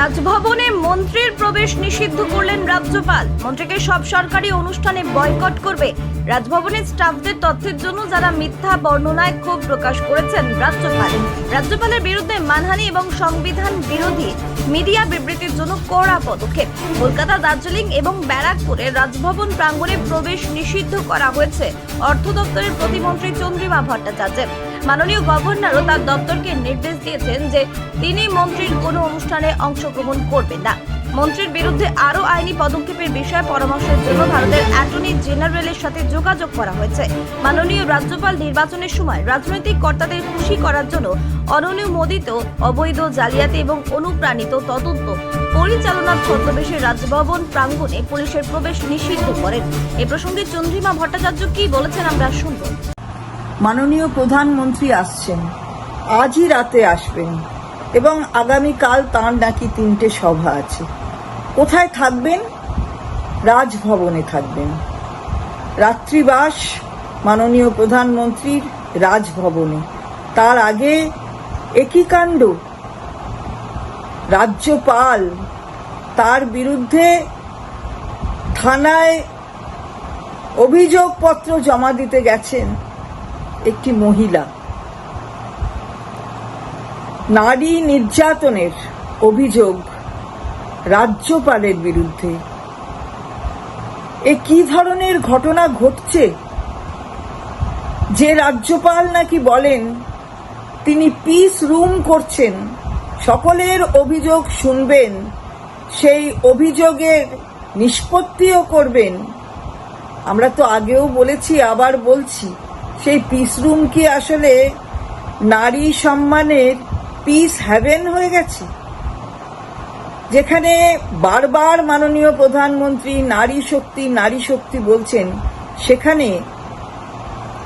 রাজভবনে মন্ত্রীর প্রবেশ নিষিদ্ধ করলেন রাজ্যপাল। মন্ত্রীকে সব সরকারি অনুষ্ঠানে বয়কট করবে। রাজভবনের স্টাফদের তথ্যের জন্য যারা মিথ্যা বর্ণনায় ক্ষোভ প্রকাশ করেছেন রাজ্যপাল। রাজ্যপালের বিরুদ্ধে মানহানি এবং সংবিধান বিরোধী মিডিয়া বিবৃতির জন্য কড়া পদক্ষেপ। কলকাতা, দার্জিলিং এবং ব্যারাকপুরে রাজভবন প্রাঙ্গণে প্রবেশ নিষিদ্ধ করা হয়েছে। অর্থ দপ্তরের প্রতিমন্ত্রী চন্দ্রিমা ভট্টাচার্যের। মাননীয় গভর্নরও তার দপ্তরকে নির্দেশ দিয়েছেন যে তিনি মন্ত্রীর কোনো অনুষ্ঠানে অংশগ্রহণ করবেন না। মন্ত্রীর বিরুদ্ধে আরও আইনি পদক্ষেপের বিষয়ে পরামর্শের জন্য ভারতের অ্যাটর্নি জেনারেলের সাথে যোগাযোগ করা হয়েছে। মাননীয় রাজ্যপাল নির্বাচনের সময় রাজনৈতিক কর্তাদের খুশি করার জন্য অননুমোদিত অবৈধ জালিয়াতি এবং অনুপ্রাণিত তদন্ত পরিচালনার ছদ্মবেশে রাজভবন প্রাঙ্গণে পুলিশের প্রবেশ নিষিদ্ধ করেন। এ প্রসঙ্গে চন্দ্রিমা ভট্টাচার্য কি বলেছেন আমরা শুনব। মাননীয় প্রধানমন্ত্রী আসছেন। আজই রাতে আসবেন। এবং আগামীকাল তাঁর নাকি তিনটে সভা আছে। কোথায় থাকবেন? রাজভবনে থাকবেন। রাত্রিবাস মাননীয় প্রধানমন্ত্রীর রাজভবনে। তার আগে একই কাণ্ড। রাজ্যপাল তার বিরুদ্ধে থানায় অভিযোগপত্র জমা দিতে গেছেন। একটি মহিলা। নারী নির্যাতনের অভিযোগ রাজ্যপালের বিরুদ্ধে। এ কি ধরনের ঘটনা ঘটছে? যে রাজ্যপাল নাকি বলেন, তিনি পিস রুম করছেন, সকলের অভিযোগ শুনবেন, সেই অভিযোগের নিষ্পত্তিও করবেন। আমরা তো আগেও বলেছি, আবার বলছি। সেই পিস রুম কি আসলে নারী সম্মানের পিস হ্যাভেন হয়ে গেছে? যেখানে বারবার মাননীয় প্রধানমন্ত্রী নারী শক্তি নারী শক্তি বলছেন, সেখানে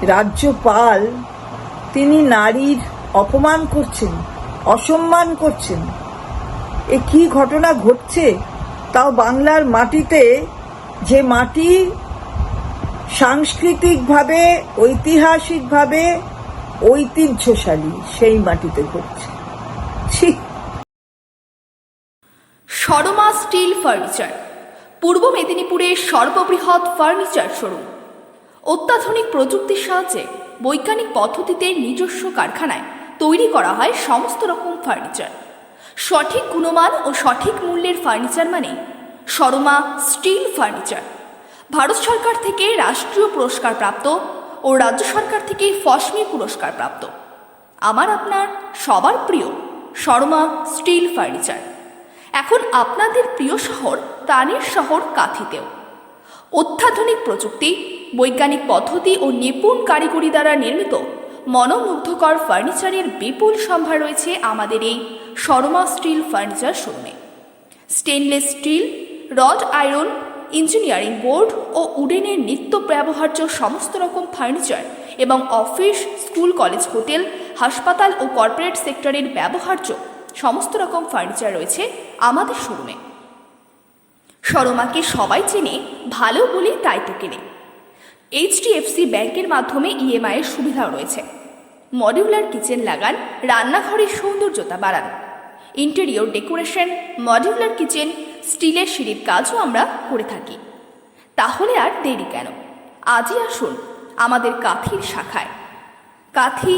রাজ্যপাল তিনি নারীর অপমান করছেন, অসম্মান করছেন। এ কি ঘটনা ঘটছে? তাও বাংলার মাটিতে যে মাটি সাংস্কৃতিকভাবে, ঐতিহাসিকভাবে ঐতিহ্যশালী সেই মাটিতে ঘটছে। ছি। শর্মা স্টিল ফার্নিচার, পূর্ব মেদিনীপুরের সর্ববৃহৎ ফার্নিচার শোরুম। অত্যাধুনিক প্রযুক্তির সাহায্যে বৈজ্ঞানিক পদ্ধতিতে নিজস্ব কারখানায় তৈরি করা হয় সমস্ত রকম ফার্নিচার। সঠিক গুণমান ও সঠিক মূল্যের ফার্নিচার মানে সরমা স্টিল ফার্নিচার। ভারত সরকার থেকে রাষ্ট্রীয় পুরস্কার প্রাপ্ত ও রাজ্য সরকার থেকে ফসমি পুরস্কার প্রাপ্ত। আমার আপনার সবার প্রিয় শর্মা স্টিল ফার্নিচার। এখন আপনাদের প্রিয় শহর তানের শহর কাথিতেও। অত্যাধুনিক প্রযুক্তি, বৈজ্ঞানিক পদ্ধতি ও নিপুণ কারিগরি দ্বারা নির্মিত মনোমুগ্ধকর ফার্নিচারের বিপুল সম্ভার রয়েছে আমাদের এই শর্মা স্টিল ফার্নিচার শোরুমে। Stainless steel, rod iron engineering board ও উডেনের নিত্য ব্যবহার্য সমস্ত রকম ফার্নিচার এবং অফিস, স্কুল, কলেজ, হোটেল, হাসপাতাল ও কর্পোরেট সেক্টরের ব্যবহার্য সমস্ত রকম ফার্নিচার রয়েছে আমাদের শোরুমে। শর্মাকে সবাই চেনে, ভালো বলেই তাই তো কেনে। এইচডিএফসি ব্যাংকের মাধ্যমে ইএমআই এর সুবিধাও রয়েছে। মডিউলার কিচেন লাগান, রান্নাঘরের সৌন্দর্যতা বাড়ান। ইন্টেরিয়র ডেকোরেশন, মডিউলার কিচেন স্টিলের সিঁড়ির কাজও আমরা করে থাকি। তাহলে আর দেরি কেন? আজই আসুন আমাদের কাথির শাখায়। কাথি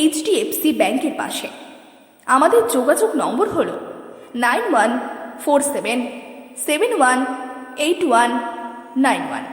এইচডিএফসি ব্যাংকের পাশে। আমাদের যোগাযোগ নম্বর হল nine one four seven seven one eight one nine one.